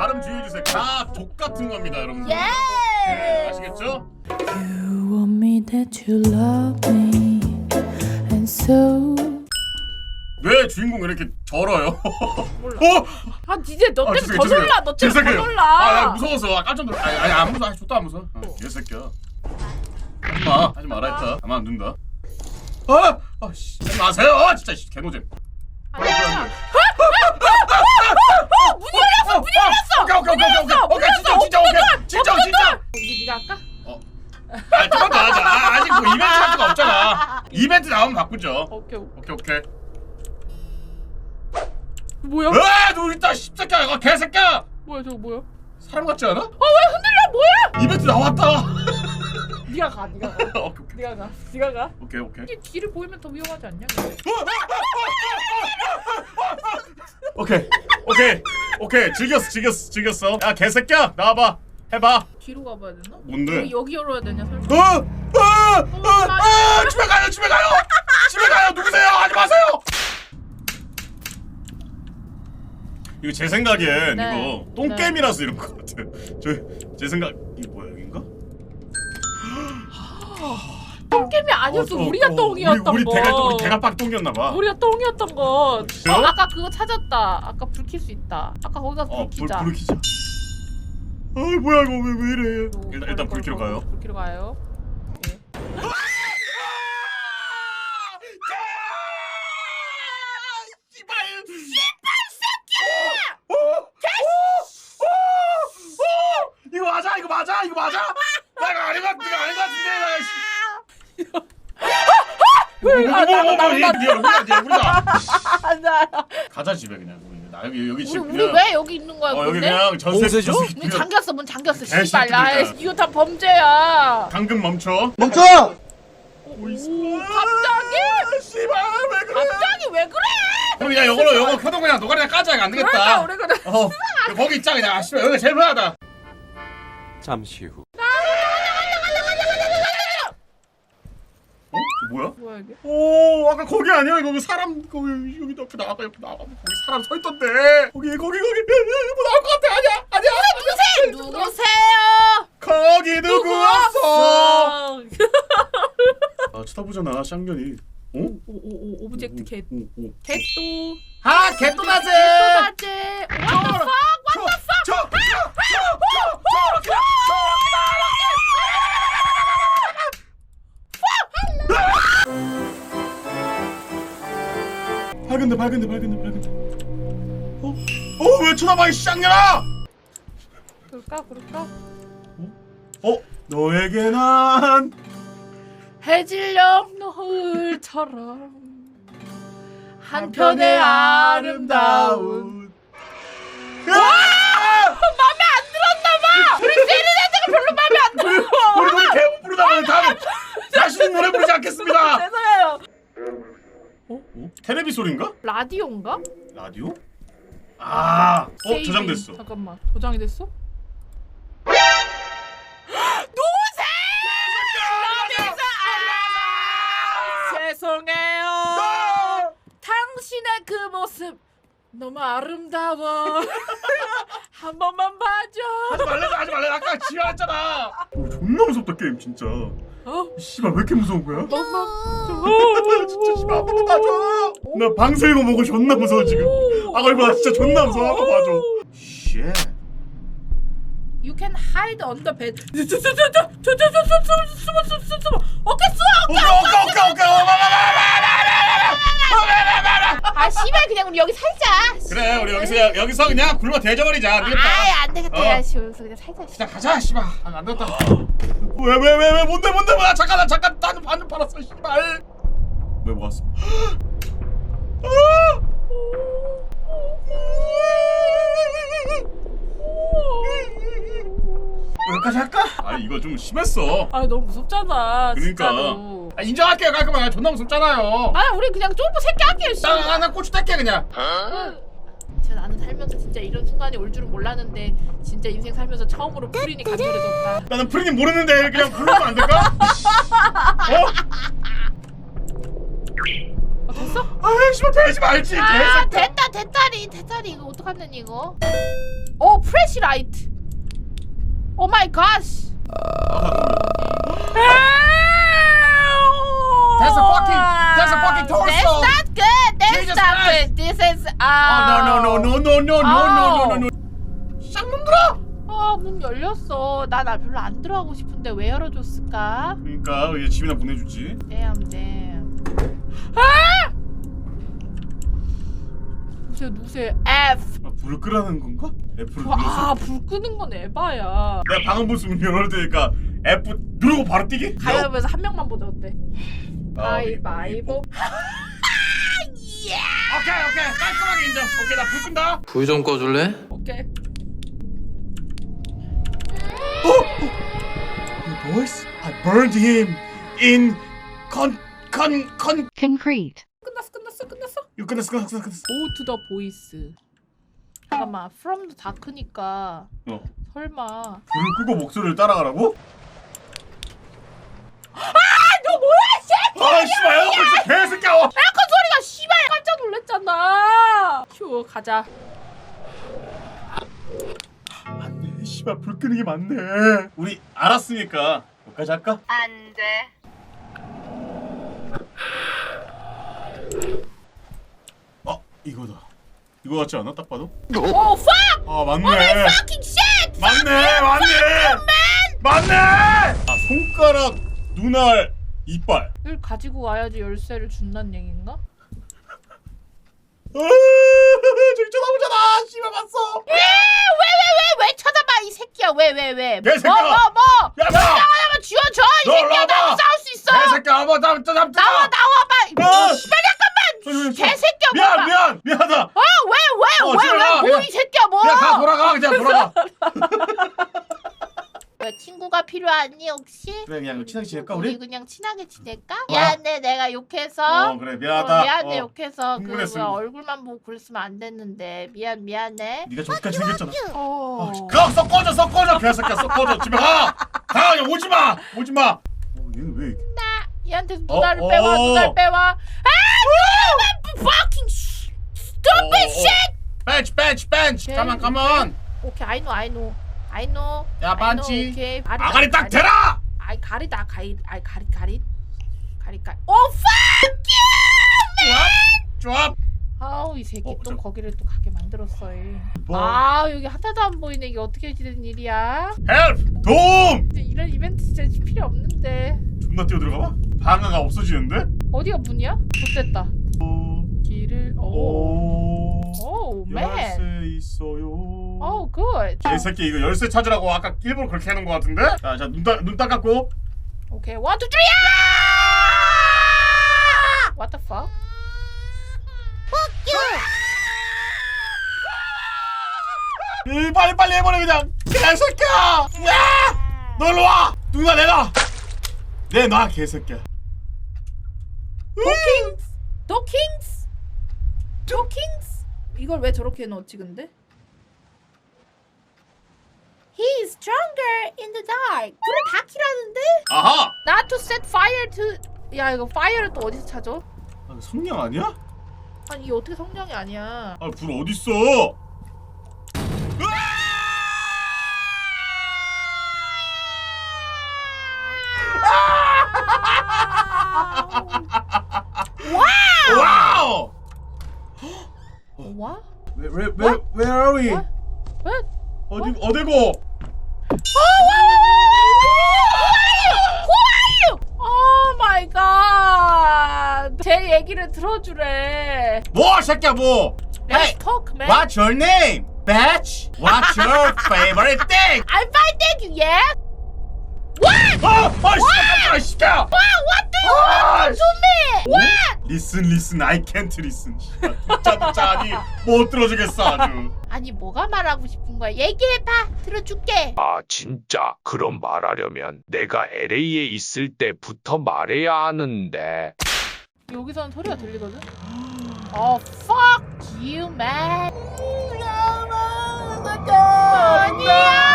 발음 주의해주세요. 다 독 같은 겁니다, 여러분들. 예. 네, 아시겠죠? You want me that you love me, and so 왜 주인공 이렇게 절어요? 몰라. 어? 아 니네 너 아, 때문에 더 죄송해요, 놀라. 너 때문에 더 죄송해요. 놀라. 아, 나 무서워서 아, 깜짝 놀라. 아니, 아니 안 무서워. 저도 안 무서워. 어, 개새끼야. 하지 마. 하지 말아 했다. 가만 안 둔다. 아, 아, 씨. 하지 마세요. 아, 진짜 씨, 개노잼. 아니야. 문 열렸어. 문 열렸어. 오케이, 오케이, 오케이, 오케이. 오케이, 진짜, 진짜, 오케이. 진짜, 진짜. 우리 네가 할까? 어. 아, 좀만 더 하자. 아, 아직 뭐 이벤트 할 수가 없잖아. 이벤트 나오면 바꾸죠. 오케이. 오케이. 오케이, 오케이. 뭐야? 아, 너 이따 십새끼야, 이거 개새끼야. 뭐야 저거 뭐야? 사람 같지 않아? 어왜 흔들려? 뭐야? 이벤트 나왔다. 네가 가. 네가 가. 오케이, 오케이. 네가 가. 네가 가. 오케이, 오케이. 이게 뒤를 보이면 더 위험하지 않냐? 오케이 오케이 오케이 즐겼어 즐겼어 즐겼어 야 개새끼야 나와봐 해봐 뒤로 가봐야 되나? 뭔데? 여기 여기 열어야 되냐 설마? 어? 어? 어? 어? 집에 가요 집에 가요 집에 가요 누구세요 하지 마세요 이거 제 생각엔 네. 이거 똥게임이라서 이런 것 같아 저제 생각 이 뭐야? 똥개미 아니었어. 우리가 어, 똥이었던 우리, 우리 거. 대가 우리 대가 빡 똥이었나 봐 우리가 똥이었던 거. 어, 진짜요? 아까 그거 찾았다. 아까 불 킬 수 있다. 아까 거기 가서 불 어 불 켜자. 불을 켜자 아 뭐야 이거 왜, 왜 이래 일단 일단 불 켜러 가요 불 켜러 가요. 예. 이거 맞아 이거 맞아 이거 맞아 내가 아닌 것 같- 내가 아닌 것 같은데 나 씨. 뭐, 뭐, 뭐, 뭐, 뭐, 얘, 네네 얼굴이다 아, 나. 가자 집에 그냥 우리 나 여기 여기 우리 집 우리 그냥 왜 여기 있는 거야? 어 여기 근데? 그냥 전세 공세죠? 전세 문 잠겼어. 문 잠겼어. 개새끼들 씨발. 아, 있잖아. 이거 다 범죄야. 당근 멈춰 멈춰! 오 있어 갑자기? 씨발 왜 그래 갑자기 왜 그래? 그럼 그냥 요거로 요거 켜놓고 그냥 노가리나 까자 이거 안 그러니까 되겠다 우리 그래. 어 거기 있자 그냥 아, 씨발 여기가 제일 편하다 잠시 후. 어? 뭐야? 뭐야 이게? 오 아까 거기 아니야 그 사람 거기 여기 옆에 나가 옆에 나가 거기 사람 서 있던데 거기 거기 거기 뭐 나올 것 같아 아니야 아니야 누구세요? 누구세요? 거기 누구 없어 없어. 아 쳐다보잖아 쌍년이 어? 오 오 오 오브젝트 겟. 오, 오, 오. 겟도. 아 개또나지 겟도 나제. What the fuck? 저, 저, 저, 밝은데 밝은데 밝은데 밝은데 어? 어? 왜 쳐다봐 이 쌍년아 그럴까 그럴까? 어? 너에게 난 해질녘 노을처럼 한편의 아름다운 와! 맘에 안 들었나 봐 우리 세리나한테가 별로 맘에 안 들어 우리 노래 개못 부르다가 다음에 다시는 노래 부르지 않겠습니다 죄송해요 어? 테레비 소리인가? 라디오인가? 라디오? 아, 어 세이빙. 저장됐어. 잠깐만 도장이 됐어? 노세! 아, 죄송해요 당신의 그 모습 너무 아름다워 한 번만 봐줘 하지 말래, 하지 말래. 아까 지랄했잖아. 오, 존나 무섭다 게임 진짜. 어? 씨발 왜 이렇게 무서운 거야? 너무 진짜 씨발 한번 봐줘. 나 방세이고 보고 존나 무서워 지금. 아봐 진짜 존나 무서워 한번 봐줘. 쉣. You can hide under bed. 저저저저저저저저 숨어 숨어 숨어 숨어. 어깨 숨어. 오케이 오케이 오케이 오케이. 아 씨발 그냥 우리 여기 살자. 그래 우리 여기서 여기서 그냥 굴러 대져버리자. 안 되겠다. 아이 안 되겠다. 어. 야 씨, 여기서 그냥 살자. 씨. 그냥 가자 씨발. 아, 안 되겠다. 왜 왜 왜 왜 뭔데 뭔데 뭐야 잠깐 나 잠깐 나는 반좀 팔았어 씨발. 왜 모았어? 여기까지 할까? 아 이거 좀 심했어. 아 너무 무섭잖아. 그러니까. 진짜로. 아, 인정할게요 깔끔하게 존나 무섭잖아요. 아 우리 그냥 쫄보 새끼 할게요. 씨. 나나 나 고추 딸게 그냥. 진짜 나는 살면서 진짜 이런 순간이 올 줄은 몰랐는데 진짜 인생 살면서 처음으로 프린이 간절해졌다. 나는 프리님 모르는데 그냥 불러면 안 될까? 어? 아, 됐어? 아 씨발 되지 말지 아 개새끼야 됐다 됐다리 됐다리 이거 어떡하는 이거 오 프레시 라이트 오 마이 갓 That's a fucking- that's a fucking torso. That's not good. That's Jesus not Christ. good. This is 아 uh. no no no no no no no no no no 쌍놈들아 아문 열렸어. 나 나 별로 안 들어가고 싶은데 왜 열어줬을까? 그러니까 얘 집이나 보내주지 Damn damn. 아! 누세 누세 F. 아, 불 끄라는 건가? F를 눌렀어 아불 끄는 건 에바야. 내가 방음 부스 문 열어도 되니까 F 누르고 바로 뛰기? 가위바위보에서 한 명만 보자 어때? 아, 가위바위보. 예. 오케이 오케이 깔끔하게 인정 오케이 나 불 끈다 불 좀 꺼줄래? 오케이. The boys I burned him in con con con concrete, 끝났어. 이거 끝났어 끝났어 끝났어 Go to the voice. 잠깐만, from the dark니까 어 설마. 불을 끄고 목소리를 따라가라고? 너 뭐야, 씨! 아 씨발 야 진짜 개새끼야 어. 에어컨 소리가 씨발 깜짝 놀랐잖아. 휴, 가자. 맞네 씨발 불 끄는 게 맞네 우리 알았으니까 여기까지 할까? 안 돼. 어 이거다 이거 같지 않아 딱 봐도? 오, fuck! 아 맞네 fucking shit! 맞네 맞네 맞네 아 손가락 눈알 이빨 이걸 가지고 와야지 열쇠를 준다는 얘긴가? 아, 저기 쳐다보잖아 씨발 봤어 왜, 왜, 왜, 왜, 왜 쳐다봐, 이 새끼야. 왜, 왜, 왜. 뭐, 개새끼야. 뭐, 뭐. 야, 나! 하나만 쥐어줘, 이 너 새끼야. 나와봐. 싸울 수 있어. 개새끼야 와봐 나 나, 나, 나와, 나와봐. 아! 이 씨발, 잠깐만. 개새끼야, 미안 뭐야. 미안 미안하다 어, 왜, 왜, 어, 왜, 집에 가, 왜, 뭐, 그냥. 이 새끼야, 뭐. 그냥 다 돌아가 그냥 돌아가 왜 친구가 필요하니 혹시? 그래 그냥 친하게 지낼까 우리 우리? 그냥 친하게 지낼까? 어. 미안해 내가 욕해서 어 그래 미안하다 어, 미안해 어. 욕해서 그 흥분했어, 뭐야. 얼굴만 보고 그랬으면 안 됐는데 미안 미안해 네가 저기까지 생겼잖아 어. 꺼져 썩 꺼져 개새끼야 썩 꺼져 집에 가! 가 그냥 오지 마 오지 마 어 얘는 왜 이렇게 얘한테 어, 누나를 어. 빼와 누나를 빼와 아 fucking stupid 어, 어. shit! 벤치 벤치 벤치 가만 가만 오케이 I know I know. I know. 야, I know, 반치. 오케이 가리, 아가리 딱 가리. 대라! 아이 가리다 가리 아이 가리 가리. 가리 가리 오 fuck you 좋아 아우 이 새끼 어, 또 저- 거기를 또 가게 만들었어 얘. 뭐? 아 여기 하나도 안 보이네. 이게 어떻게 된 일이야? 헬프 도움! 이런 이벤트 진짜 필요 없는데. 존나 뛰어들어가 봐 방아가 없어지는데? 어디가 문이야? 못됐다 길을 오오 오, 맨. 열쇠 있어요 오, 굿. 이 새끼 이거 열쇠 찾으라고 아까 일부러 그렇게 해놓은 거 같은데? 자 자눈 눈 닦았고 오케이, 원, 투, 쓰리야! What the fuck? 이 빨리 빨리 해버려 그냥 개새끼야 야! 너 일로 와 누가 내놔 내놔 개새끼야 도킹스! 도킹스! 도킹스! 이걸 왜 저렇게 해놓지 근데? He is stronger in the dark. 불을 다 키라는데? 아하 Not to set fire to. 야 이거 fire를 또 어디서 찾아? 아, 성냥 아니야? 아니 이게 어떻게 성냥이 아니야? 아 불 어딨어 와우 와? Where, where, where, where are we? What? What? 어디 어디고? Oh. 제 얘기를 들어주래. 뭐 새끼야 뭐? Let's talk, man. What's your name? Bitch. What's your favorite thing? I'm fine, thank you. Yeah. What? 어, 어, 씨발, 깜짝이야, 씨발. What? What do you 아, want to me? Listen, I can't listen. 씨발, 듣자 듣자 하니 못 들어주겠어 아주. 아니 뭐가 말하고 싶은 거야? 얘기해봐. 들어줄게. 아, 진짜. 그럼 말하려면 내가 LA에 있을 때부터 말해야 하는데. 여기서는 소리가 들리거든. Oh fuck you, man. 아니야 이내야.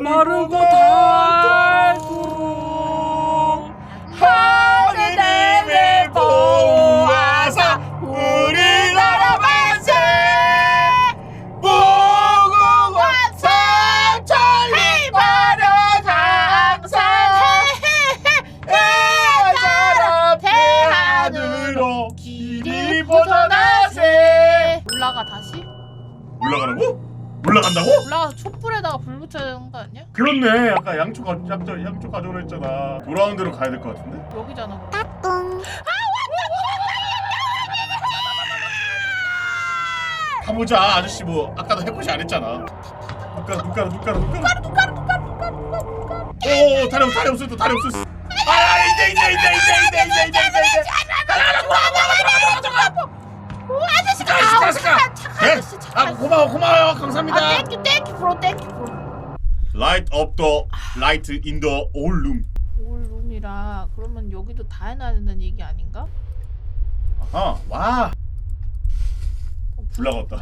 마르고 닳도록 하느님의 보호하사 우리나라 만세. 무궁화 삼천리 화려한 항상 애자라 대하늘로 길이 뻗어나세. 올라가 다시? 올라가라고? 올라간다고? 올라가 서 촛불에다가 불 붙여야 되는 거 아니야? 그렇네 아까 양초 가, 양초, 양초 가져오라 했잖아 대로 가야 될 것 같은데? 여기잖아 그럼. 가보자 아저씨 뭐 아까도 해코시 안 했잖아 눈가루 눈가루 눈가루 눈가루 눈가루 눈가루 눈가루 오 다리 없 다리 없었어 다리 없었어 아 이제 이제 이제 이제 이제 이제 이제 이제 이제 아저씨 아저씨 아저씨 아 고마워 고마워요. 아 감사합니다. 땡큐 땡큐 브로 땡큐 브로 Light up the light in the old room. 올룸이라 그러면 여기도 다 해놔야 된다는 얘기 아닌가? 아하 와. 불나갔다.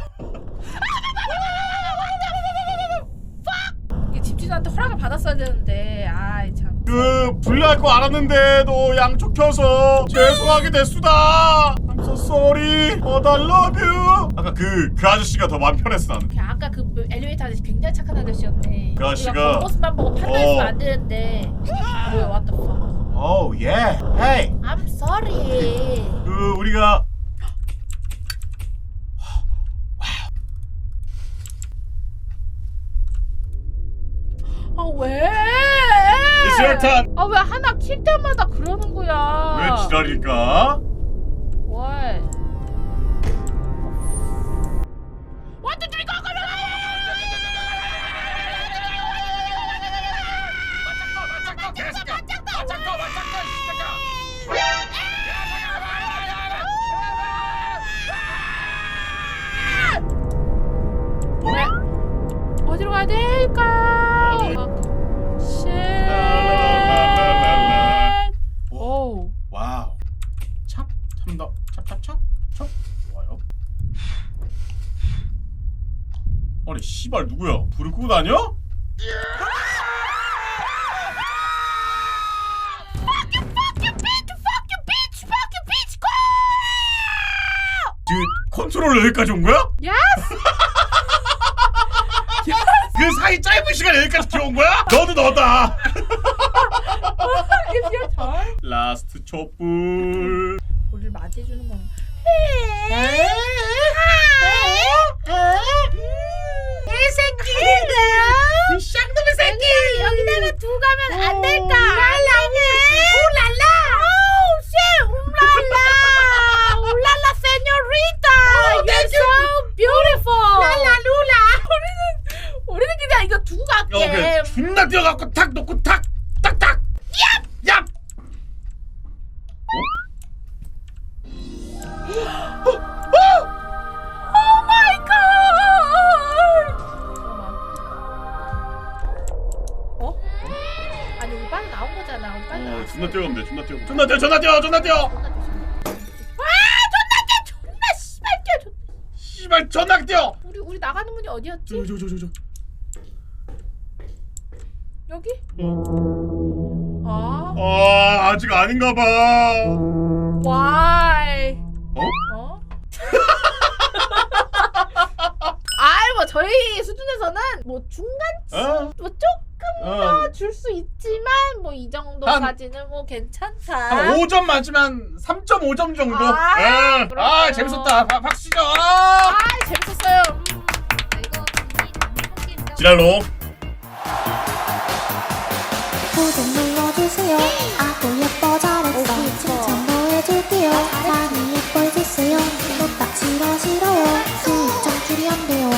이게 집주인한테 허락을 받았어야 되는데 아이 참. 그 불날 거 알았는데도 양초 켜서 죄송하게 됐수다 so sorry but I love you. 아까 그, 그 아저씨가 더 마음 편했어 나는. 그 아까 그 엘리베이터 아저씨 굉장히 착한 아저씨였네. 그 아저씨가- 겉모습만 보고 판단했으면 어. 안 되는데. 뭐야 what the fuck. Oh yeah. Hey. I'm sorry. 그 우리가 아 왜? It's your turn. 아왜 하나 킬 때마다 그러는 거야? 왜 지랄일까? 아니 씨발 누구야 불을 끄고 다녀? 그 컨트롤러 여기까지 온 거야? Yes. 그 사이 짧은 시간에 여기까지 들어온 거야? 너도 너다. 라스트 촛불 우리를 맞이해주는 건. 이 새끼들! 이 쌍놈의 새끼! 여기다가 두고 가면 안 될까? 랄라네! 울랄라! 오우 씨! 울랄라! 울랄라 세뇨리타! You're so beautiful! 랄라 루라! 우리는 우리는 그냥 이거 두고 갈게. 어, 그 존나 뛰어갖고 탁 존나 뛰어 존나 뛰어 존나 뛰어 존나 뛰어 와 존나 씨발 뛰어 존- 씨발 존나 뛰어 우리 우리 나가는 문이 어디였지? 저저저저저 여기? 아 아 아직 아닌가 봐 why? 어? 어? 아이 뭐 저희 수준에서는 뭐 중간치 어? 뭐 조금 어. 더 줄 수 있지만 뭐 이 정도까지는 뭐 괜찮다. 5점 맞으면 3.5점 정도. 아, 예. 아 재밌었다. 박- 박수 치죠. 아, 재밌었어요. 음. 지랄로. 구독 눌러주세요 네. 아구 예뻐 잘했어 칭찬 더 해줄게요 아, 많이 예뻐해주세요 네. 또딱 싫어 싫어요 수입 창출이 안 돼요